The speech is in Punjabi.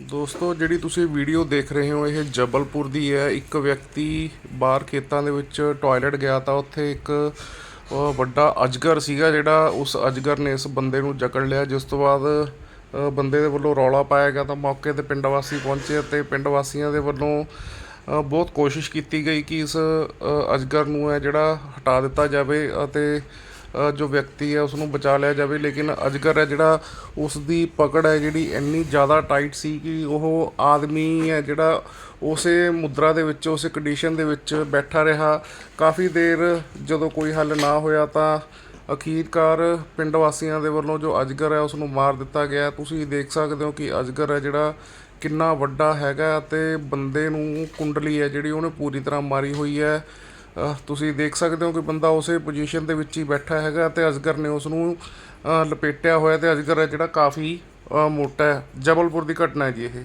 ਦੋਸਤੋ, ਜਿਹੜੀ ਤੁਸੀਂ ਵੀਡੀਓ ਦੇਖ ਰਹੇ ਹੋ, ਇਹ ਜਬਲਪੁਰ ਦੀ ਹੈ। ਇੱਕ ਵਿਅਕਤੀ ਬਾਹਰ ਖੇਤਾਂ ਦੇ ਵਿੱਚ ਟਾਇਲਟ ਗਿਆ ਤਾਂ ਉੱਥੇ ਇੱਕ ਵੱਡਾ ਅਜਗਰ ਸੀਗਾ ਜਿਹੜਾ ਉਸ ਅਜਗਰ ਨੇ ਇਸ ਬੰਦੇ ਨੂੰ ਜਕੜ ਲਿਆ, ਜਿਸ ਤੋਂ ਬਾਅਦ ਬੰਦੇ ਦੇ ਵੱਲੋਂ ਰੌਲਾ ਪਾਇਆ ਗਿਆ ਤਾਂ ਮੌਕੇ ਤੇ ਪਿੰਡ ਵਾਸੀ ਪਹੁੰਚੇ ਅਤੇ ਪਿੰਡ ਵਾਸੀਆਂ ਦੇ ਵੱਲੋਂ ਬਹੁਤ ਕੋਸ਼ਿਸ਼ ਕੀਤੀ ਗਈ ਕਿ ਇਸ ਅਜਗਰ ਨੂੰ ਹੈ ਜਿਹੜਾ ਹਟਾ ਦਿੱਤਾ ਜਾਵੇ ਅਤੇ ਜੋ ਵਿਅਕਤੀ ਹੈ ਉਸ ਨੂੰ ਬਚਾ ਲਿਆ ਜਾਵੇ। ਲੇਕਿਨ ਅਜਗਰ ਹੈ, ਜਿਹੜਾ ਉਸ ਦੀ ਪਕੜ ਹੈ, ਜਿਹੜੀ ਇੰਨੀ ਜ਼ਿਆਦਾ ਟਾਈਟ ਸੀ ਕਿ ਉਹ ਆਦਮੀ ਹੈ, ਜਿਹੜਾ ਉਸੇ ਮੁਦਰਾ ਦੇ ਵਿੱਚ, ਉਸੇ ਕੰਡੀਸ਼ਨ ਦੇ ਵਿੱਚ ਬੈਠਾ ਰਿਹਾ। ਕਾਫੀ ਦੇਰ ਜਦੋਂ ਕੋਈ ਹੱਲ ਨਾ ਹੋਇਆ, ਤਾਂ ਅਖੀਰਕਾਰ ਪਿੰਡ ਵਾਸੀਆਂ ਦੇ ਵੱਲੋਂ ਜੋ ਅਜਗਰ ਹੈ ਉਸ ਨੂੰ ਮਾਰ ਦਿੱਤਾ ਗਿਆ ਤੁਸੀਂ ਦੇਖ ਸਕਦੇ ਹੋ ਕਿ ਅਜਗਰ ਹੈ, ਜਿਹੜਾ ਕਿੰਨਾ ਵੱਡਾ ਹੈਗਾ ਅਤੇ ਬੰਦੇ ਨੂੰ ਕੁੰਡਲੀ ਹੈ, ਜਿਹੜੀ ਉਹਨੇ ਪੂਰੀ ਤਰ੍ਹਾਂ ਮਾਰੀ ਹੋਈ ਹੈ। ਤੁਸੀਂ ਦੇਖ ਸਕਦੇ ਹੋ ਕਿ ਬੰਦਾ ਉਸੇ ਪੋਜੀਸ਼ਨ ਦੇ ਵਿੱਚ ਹੀ ਬੈਠਾ ਹੈਗਾ ਤੇ ਅਜਗਰ ਨੇ ਉਸ ਨੂੰ ਲਪੇਟਿਆ ਹੋਇਆ ਤੇ ਅਜਗਰ ਹੈ ਜਿਹੜਾ ਕਾਫੀ ਮੋਟਾ ਹੈ। ਜਬਲਪੁਰ ਦੀ ਘਟਨਾ ਹੈ ਜੀ ਇਹ।